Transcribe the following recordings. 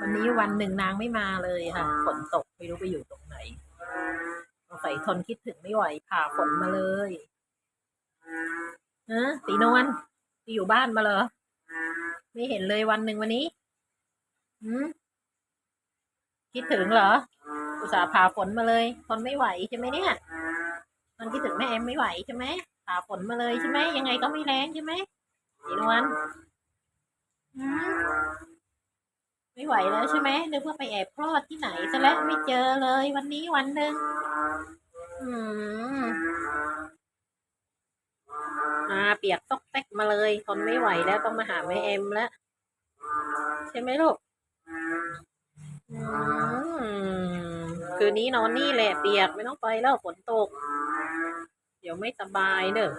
วันนี้วันหนึ่งนางไม่มาเลยค่ะ ฝนตกไม่รู้ไปอยู่ตรงไหนสงสัยทนคิดถึงไม่ไหวผ่าฝนมาเลยฮะตีนวลตีอยู่บ้านมาเหรอ ไม่เห็นเลยวันหนึ่งวันนี้หืมคิดถึงเหรอ อุตส่าห์ผ่าฝนมาเลยทนไม่ไหวใช่ไหมเนี่ยมันคิดถึงแม่แอมไม่ไหวใช่ไหมผ่าฝนมาเลยใช่ไหมยังไงก็ไม่แรงใช่ไหมตีนวล ไหวแล้วใช่ไหมนึกว่าไปแอบคลอดที่ไหนซะแล้วไม่เจอเลย วันนี้วันหนึ่งอืมมาเปียกตอกแตกมาเลยทนไม่ไหวแล้วต้องมาหาแม่เอ็มแล้วใช่ไหมลูกอืมคืนนี้นอนนี่แหละเปียกไม่ต้องไปแล้วฝนตก เดี๋ยวไม่สบายเนอ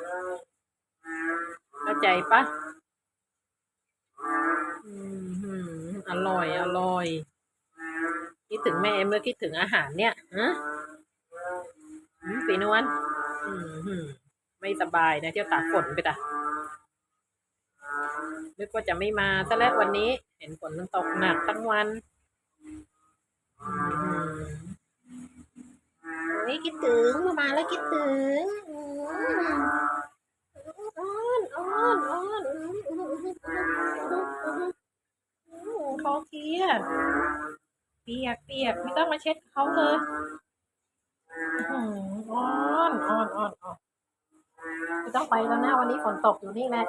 เข้าใจปะ อืมหืม อร่อย อร่อย คิดถึงแม่เมื่อคิดถึงอาหารเนี่ยฮะปีนวลไม่สบายนะเที่ยวตากฝนไปตะนึกว่าจะไม่มาซะแล้ววันนี้ เห็นฝนมันตกหนักทั้งวันโอ้ยคิดถึงมามาแล้วคิดถึง เขาเคลียร์เปียกเปียกไม่ต้องมาเช็ดเขาเลยอ่อนอ่อนอ่อนอ่อนไม่ต้องไปแล้วนะวันนี้ฝนตกอยู่นี่แหละ